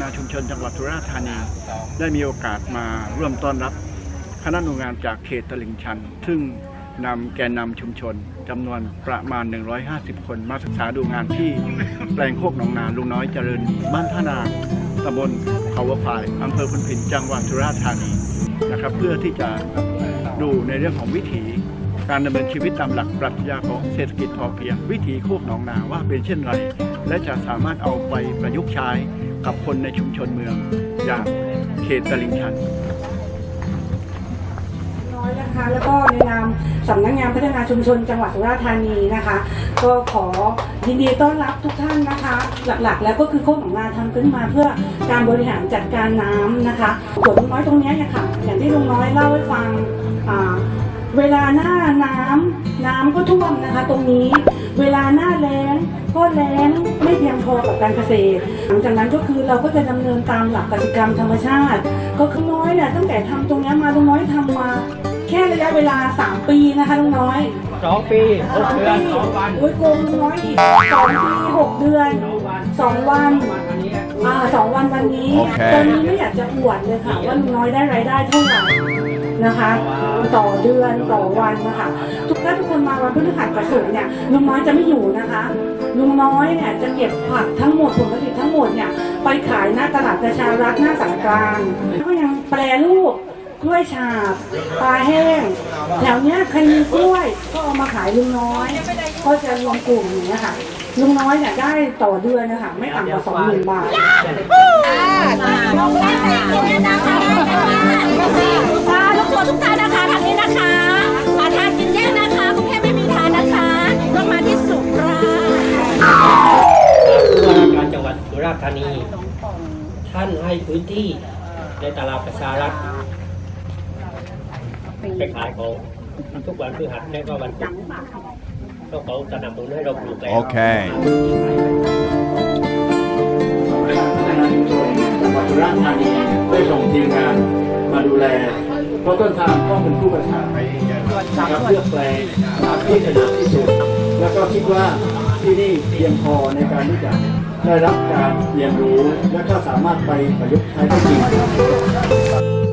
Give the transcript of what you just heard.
นาชุมชนจังหวัดสุราษฎร์ธานี ได้มีโอกาสมาร่วมต้อนรับคณะหน่วยงานจากเขตตลิ่งชัน ซึ่งนำแกนนำชุมชนจำนวนประมาณ 150 คนมาศึกษาดูงานที่แปลงโคกหนองนาลุงน้อยเจริญบ้านท่านาตำบลเขาวะพายอำเภอพุนพินจังหวัดสุราษฎร์ธานีนะครับ เพื่อที่จะดูในเรื่องของวิถี การดำเนินชีวิตตามหลักปรัชญาของเศรษฐกิจพอเพียง วิถีโคกหนองนาว่าเป็นเช่นไร และจะสามารถเอาไปประยุกต์ใช้กับคนในชุมชนเมือง อย่างเขตตลิ่งชันน้อยนะคะแล้วก็ในนามสำนักงานพัฒนาชุมชนจังหวัดสุราษฎร์ธานีนะคะ ก็ขอยินดีต้อนรับทุกท่านนะคะ หลักๆ แล้วก็คือโคกของนาทำขึ้นมาเพื่อการบริหารจัดการน้ำนะคะส่วนลุงน้อยตรงนี้เนี่ยค่ะอย่างที่ลุงน้อยเล่าให้ฟัง เวลาหน้าน้ำน้ำก็ท่วมนะคะ ตรงนี้ เวลาหน้าแล้งก็แล้งไม่เพียงพอกับการเกษตร หลังจากนั้นก็คือเราก็จะดำเนินตามหลักกติกรรมธรรมชาติ ก็คือน้อยเนี่ยตั้งแต่ทำตรงเนี้ยมาลุงน้อยทำมา แค่ระยะเวลา 3 ปีนะคะลุงน้อยสองปีหกสองเดือนปีสองวันโอ้ยโกงลุงน้อยอีกสองปีหกเดือนสองวันวันนี้อ่าสองวันวันนี้โอเคตอนนี้ไม่อยากจะอวดเลยค่ะว่าลุงน้อยได้รายได้เท่าไหร่ นะคะ ต่อเดือนต่อวันนะคะทุกถ้าทุกคนมาวันพฤหัสกับศุกร์เนี่ยลุงน้อยจะไม่อยู่นะคะ ลุงน้อยเนี่ยจะเก็บผักทั้งหมดผลผลิตทั้งหมดเนี่ยไปขายหน้าตลาดประชารัฐหน้าสารกลางแล้วก็ยังแปรรูปกล้วยฉาบปลาแห้งแถวเนี้ยใครมีกล้วยก็เอามาขายลุงน้อย ก็จะรวมกลุ่มอย่างเงี้ยค่ะลุงน้อยเนี่ยได้ต่อเดือนนะคะไม่ต่ำกว่าสองหมื่นบาท วัดสุราษฎร์ธานี ท่านให้พื้นที่ในตลาดประชารัฐไปขายของทุกวันพฤหัสและก็วันศุกร์ก็เขาสนับสนุนให้เราปลูกแล้ว Okay. จังหวัดสุราษฎร์ธานีได้ส่งทีมงานมาดูแล เพราะต้นทางต้องเป็นผู้ประสานไปนะครับเลือกแปลงตามที่ถนัดที่สุด แล้วก็คิดว่า ที่นี่เพียงพอในการที่จะได้รับการเรียนรู้ และก็สามารถไปประยุกต์ใช้ได้จริง